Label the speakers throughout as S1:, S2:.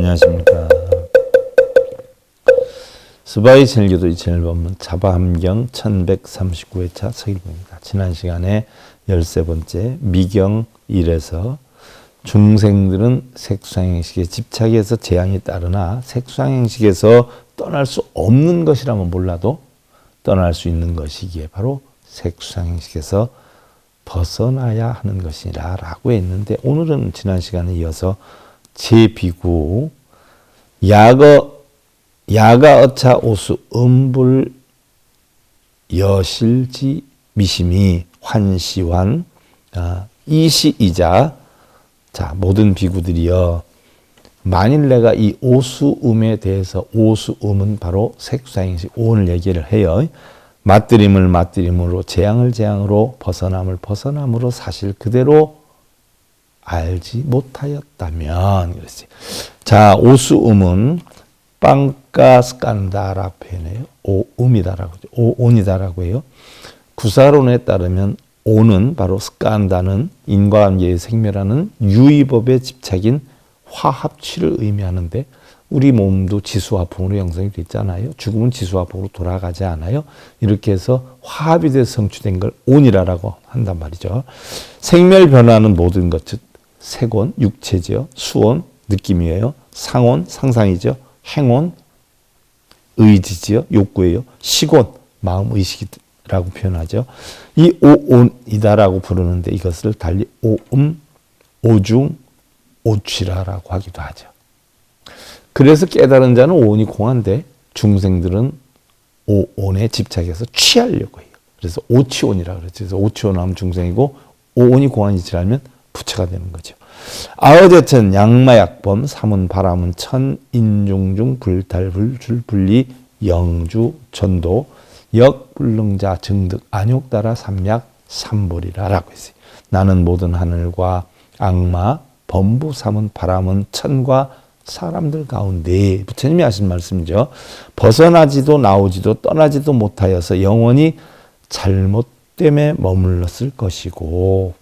S1: 안녕하십니까. 스바이 칠기도 이 채널 본문 자바함경 1139회차 서일봉입니다. 지난 시간에 13번째 미경 1에서 중생들은 색수행식에 집착해서 재앙이 따르나 색수행식에서 떠날 수 없는 것이라면 몰라도 떠날 수 있는 것이기에 바로 색수행식에서 벗어나야 하는 것이라 라고 했는데 오늘은 지난 시간에 이어서 제비구 야거 야가 어차 오수 음불 여실지 미심이 환시환 아, 이시이자 자 모든 비구들이여 만일 내가 이 오수음에 대해서 오수음은 바로 색수행식 오늘 얘기를 해요. 맞들임을 맞들임으로 재앙을 재앙으로 벗어남을 벗어남으로 사실 그대로 알지 못하였다면 그렇지. 자 오수음은 빵가스 깐다라 표현해요. 오음이다라고 오온이다라고 해요. 구사론에 따르면 오는 바로 스간다는 인과관계의 생멸하는 유의법의 집착인 화합치를 의미하는데 우리 몸도 지수화풍으로 형성이 됐잖아요. 죽음은 지수화풍으로 돌아가지 않아요. 이렇게 해서 화합이 돼서 성취된 걸 온이라고 한단 말이죠. 생멸 변화는 모든 것, 즉 색온, 육체죠. 수온, 느낌이에요. 상온, 상상이죠. 행온, 의지지요. 욕구예요. 시곤, 마음 의식이라고 표현하죠. 이 오온이다라고 부르는데 이것을 달리 오음, 오중, 오취라라고 하기도 하죠. 그래서 깨달은 자는 오온이 공한데 중생들은 오온에 집착해서 취하려고 해요. 그래서 오치온이라 그러죠. 그래서 오치온 하면 중생이고 오온이 공한이 지나면 부처가 되는 거죠. 아어제천 양마약범 삼은 바람은 천 인중중 불탈불줄 분리 영주 전도 역 불능자 증득 안욕 따라 삼약 삼보리라라고 했어요. 나는 모든 하늘과 악마 범부 삼은 바람은 천과 사람들 가운데 부처님이 하신 말씀이죠. 벗어나지도 나오지도 떠나지도 못하여서 영원히 잘못됨에 머물렀을 것이고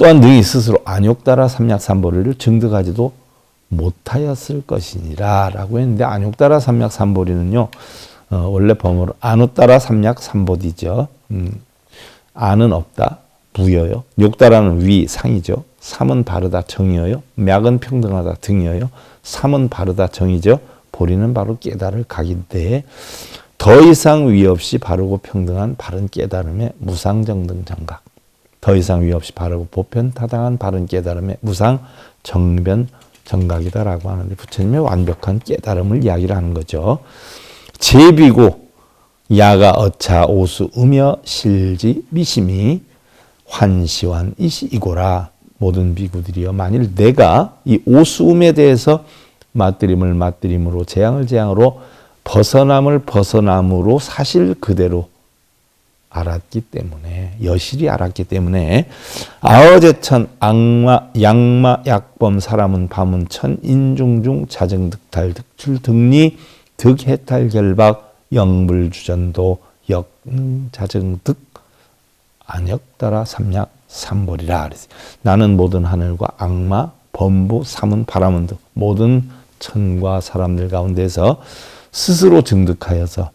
S1: 또한 너희 스스로 안욕따라 삼약삼보리를 증득하지도 못하였을 것이니라 라고 했는데 안욕따라 삼약삼보리는요 어, 원래 범어로 안웃따라 삼약삼보디죠. 음, 안은 없다 부여요. 욕따라는 위 상이죠. 삼은 바르다 정이어요. 맥은 평등하다 등이어요. 삼은 바르다 정이죠. 보리는 바로 깨달을 각인데 더 이상 위 없이 바르고 평등한 바른 깨달음의 무상정등 정각 더 이상 위 없이 바르고 보편타당한 바른 깨달음의 무상 정변 정각이다라고 하는데 부처님의 완벽한 깨달음을 이야기를 하는 거죠. 제비고 야가 어차 오수 음여 실지 미심이 환시환 이시 이고라 모든 비구들이여 만일 내가 이 오수음에 대해서 맞들임을 맞들임으로 재앙을 재앙으로 벗어남을 벗어남으로 사실 그대로 알았기 때문에 여실히 알았기 때문에 아어제천 악마 양마 약범 사람은 밤은 천 인중중 자정 득탈 득출 등리 득해탈 결박 영불 주전도 역 자정 득 안역 따라 삼약 삼벌이라. 나는 모든 하늘과 악마 범부 삼은 바람은 등 모든 천과 사람들 가운데서 스스로 증득하여서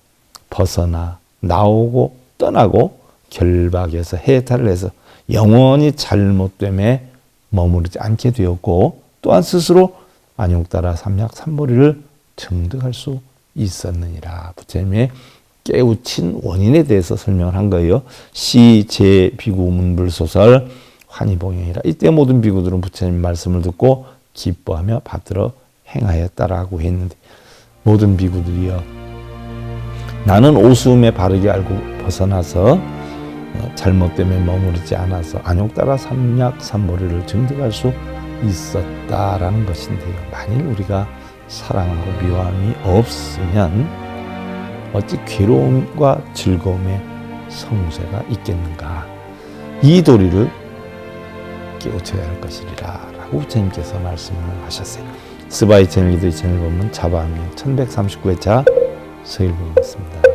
S1: 벗어나 나오고 떠나고 결박해서 해탈을 해서 영원히 잘못됨에 머무르지 않게 되었고 또한 스스로 안욕따라 삼약 삼보리를 증득할 수 있었느니라. 부처님의 깨우친 원인에 대해서 설명을 한 거예요. 시, 제, 비구, 문불 소설, 환희봉행이라. 이때 모든 비구들은 부처님 말씀을 듣고 기뻐하며 받들어 행하였다라고 했는데 모든 비구들이여 나는 오수음에 바르게 알고 벗어나서 어, 잘못됨에 머무르지 않아서 안욕 따라 삼약 삼보리를 증득할 수 있었다라는 것인데요. 만일 우리가 사랑하고 미워함이 없으면 어찌 괴로움과 즐거움의 성쇠가 있겠는가? 이 도리를 깨우쳐야 할 것이리라 라고 부처님께서 말씀을 하셨어요. 스바이 채널 리더 채널 보면 자바함 1139회차 서일봉이었습니다.